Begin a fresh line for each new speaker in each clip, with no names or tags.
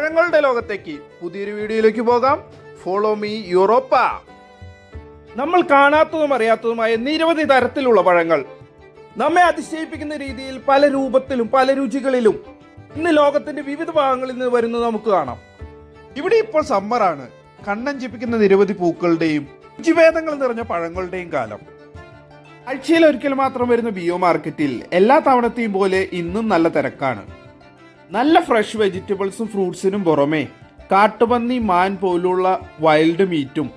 പഴങ്ങളുടെ ലോകത്തേക്ക് പുതിയൊരു വീഡിയോയിലേക്ക് പോകാം. ഫോളോ മീ യൂറോപ്പ നമ്മൾ കാണാത്തതും അറിയാത്തതുമായ നിരവധി തരത്തിലുള്ള പഴങ്ങൾ. നമ്മെ അതിശയിപ്പിക്കുന്ന രീതിയിൽ പല രൂപത്തിലും പല രുചികളിലും ഇന്ന് ലോകത്തിന്റെ വിവിധ ഭാഗങ്ങളിൽ നിന്ന് വരുന്നത് നമുക്ക് കാണാം. ഇവിടെ ഇപ്പോൾ സമ്മറാണ് കണ്ണഞ്ചിപ്പിക്കുന്ന നിരവധി പൂക്കളുടെയും രുചിഭേദങ്ങൾ നിറഞ്ഞ പഴങ്ങളുടെയും കാലം. ആഴ്ചയിൽ ഒരിക്കൽ മാത്രം വരുന്ന ബിയോ മാർക്കറ്റിൽ എല്ലാ തവണത്തെയും പോലെ ഇന്നും നല്ല തിരക്കാണ്. നല്ല ഫ്രഷ് വെജിറ്റബിൾസും ഫ്രൂട്ട്സിനും പുറമെ കാട്ടുപന്നി മാൻ പോലുള്ള വൈൽഡ് മീറ്റും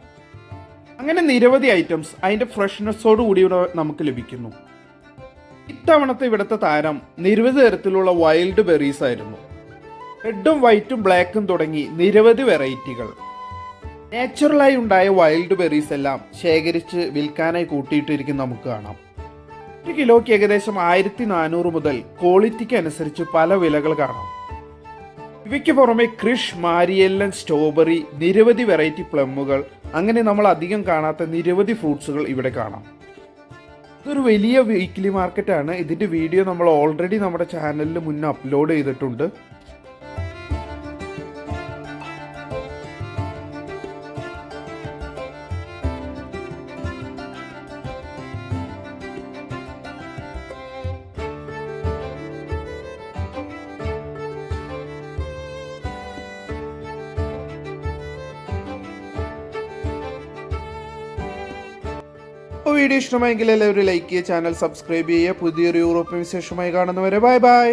അങ്ങനെ നിരവധി ഐറ്റംസ് അതിന്റെ ഫ്രഷ്നെസ്സോട് കൂടി ഇവിടെ നമുക്ക് ലഭിക്കുന്നു. ഇത്തവണത്തെ ഇവിടുത്തെ താരം നിരവധി തരത്തിലുള്ള വൈൽഡ് ബെറീസ് ആയിരുന്നു. റെഡും വൈറ്റും ബ്ലാക്കും തുടങ്ങി നിരവധി വെറൈറ്റികൾ നാച്ചുറലായി ഉണ്ടായ വൈൽഡ് ബെറീസ് എല്ലാം ശേഖരിച്ച് വിൽക്കാനായി കൂട്ടിയിട്ടിരിക്കും നമുക്ക് കാണാം. ഒരു കിലോയ്ക്ക് ഏകദേശം ആയിരത്തി നാനൂറ് മുതൽ ക്വാളിറ്റിക്ക് അനുസരിച്ച് പല വിലകൾ കാണാം. ഇവയ്ക്ക് പുറമെ ക്രിഷ് മാരിയെല്ലൻ സ്ട്രോബെറി നിരവധി വെറൈറ്റി പ്ലമ്മുകൾ അങ്ങനെ നമ്മൾ അധികം കാണാത്ത നിരവധി ഫ്രൂട്ട്സുകൾ ഇവിടെ കാണാം. ഇതൊരു വലിയ വീക്ക്ലി മാർക്കറ്റാണ്. ഇതിന്റെ വീഡിയോ നമ്മൾ ഓൾറെഡി നമ്മുടെ ചാനലിൽ മുന്നേ അപ്ലോഡ് ചെയ്തിട്ടുണ്ട്. വീഡിയോ ഇഷ്ടമായെങ്കിൽ എല്ലാവരും ലൈക്ക് ചെയ്യുക ചാനൽ സബ്സ്ക്രൈബ് ചെയ്യുക. പുതിയൊരു യൂറോപ്യൻ വിശേഷമായി കാണുന്നവരെ ബൈ ബൈ